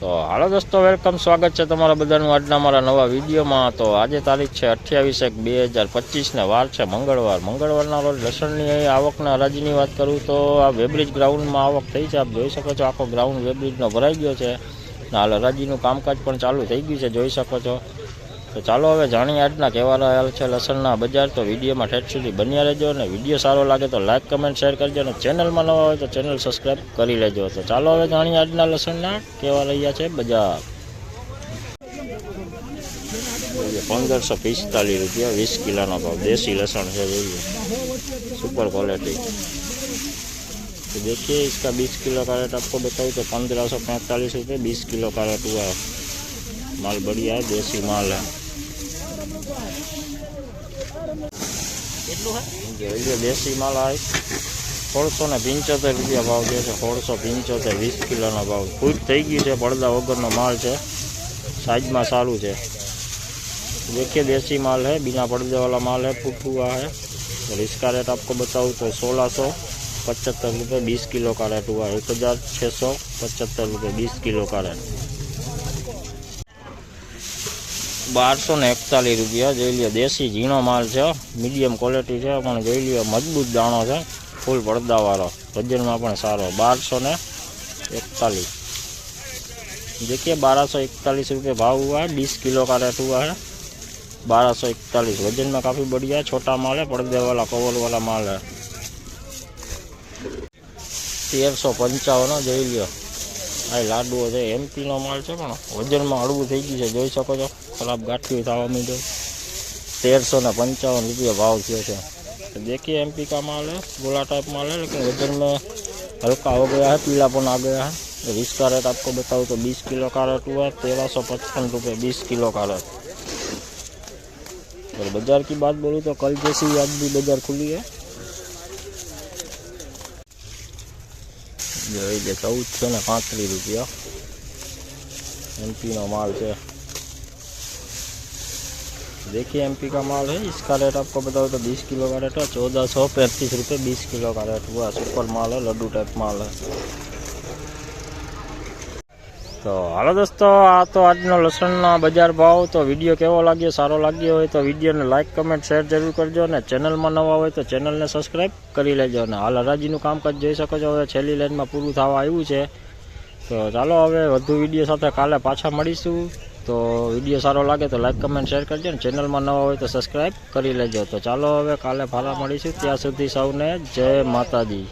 તો હાલો દોસ્તો વેલકમ સ્વાગત છે તમારા બધાનું આજના મારા નવા વિડીયોમાં તો આજે તારીખ છે અઠ્યાવીસ એક બે હજાર પચીસને વાર છે મંગળવાર મંગળવારના રોજ લસણની આવકના હરાજીની વાત કરું તો આ વેબ્રિજ ગ્રાઉન્ડમાં આવક થઈ છે આપ જોઈ શકો છો આખો ગ્રાઉન્ડ વેબ્રિજનો ભરાઈ ગયો છે અને હાલ હરાજીનું કામકાજ પણ ચાલુ થઈ ગયું છે જોઈ શકો છો तो चलो हम जाटना कहवा लसन बजार तो विडियो में ठेठ सुधी बनिया रहो विडियो सारो लगे तो लाइक कमेंट शेर करजो चेनल में ना हो तो चेनल सब्सक्राइब कर लैजो तो चलो हम जाटना लसन कहवा रहा है बजार पंदर सौ पिस्तालीस रुपया वीस किला ना भाव देशी लसन है सुपर क्वालिटी तो देखिए इसका बीस किलो का रेट आपको बताऊँ तो पंद्रह सौ पैंतालीस रुपये बीस किलो का रेट हुआ माल बढ़िया है देसी माल है કેટલો હે જે દેશી માલ આ 1675 રૂપિયા ભાવ દે છે 1675 20 કિલોનો ભાવ પૂટ થઈ ગઈ છે બળદવાગરનો માલ છે સાઈઝમાં ચાલુ છે જે કે દેશી માલ છે બીના બળદવાવાળો માલ છે પૂટવા છે જો રીસ્કારેટ આપકો બતાઉ તો 1675 રૂપિયા 20 કિલો કા レート વા 1675 રૂપિયા 20 કિલો કા レート बार सौ एकतालीस रुपया जो लिया देसी झीणो माल है मीडियम क्वालिटी है जो लिया मजबूत दाणो है फूल पड़दा वालों वजन में सारो बार सौ ने एकतालीस देखिए बारह सौ एकतालीस रुपये भाव हुआ है बीस किलो का रेट हुआ है बारह सौ इकतालीस वजन में काफ़ी बढ़िया छोटा माल है पड़दे वाला कवर वाला माल है तेरह सौ पंचावन जो लिया आई लाडू है एमपी का माल है पर वजन में अडबू થઈ ગઈ છે જોઈ શકો છો ખરાબ ગાટ્યું થાવા મિ ગયો 1355 રૂપિયા ભાવ છે દેખી एमपी કા માલ ગોલા ટાઈપ માલ હે લેકિન ওজন લ હલકો આવ ગયો હ તી લાપો ના ગયો હ રીસ્કારેટ આપકો બતાઉ તો 20 કિલો કારટુવા 1355 રૂપિયા 20 કિલો કારટુ બજાર કી વાત બોલુ તો કલ જેસી યાદબી બજાર ખુલી હે જોઈ લેતા ચૌદસો ને रुपया રૂપિયા एमपी माल से देखिए एमपी का माल है इसका रेट आपको बताओ तो 20 किलो का रेट है चौदह सौ पैंतीस रुपये बीस किलो का रेट हुआ सुपर माल है लड्डू टाइप माल है તો હાલો દોસ્તો આ તો આજનો લસણના બજાર ભાવ તો વિડીયો કેવો લાગ્યો સારો લાગ્યો હોય તો વિડીયોને લાઇક કમેન્ટ શેર જરૂર કરજો અને ચેનલમાં નવા હોય તો ચેનલને સબસ્ક્રાઈબ કરી લેજો અને હાલ હરાજીનું કામકાજ જોઈ શકો છો હવે છેલ્લી લાઇનમાં પૂરું થવા આવ્યું છે તો ચાલો હવે વધુ વિડીયો સાથે કાલે પાછા મળીશું તો વિડીયો સારો લાગે તો લાઇક કમેન્ટ શેર કરજો અને ચેનલમાં નવા હોય તો સબસ્ક્રાઈબ કરી લેજો તો ચાલો હવે કાલે ફાલા મળીશું ત્યાં સુધી સૌને જય માતાજી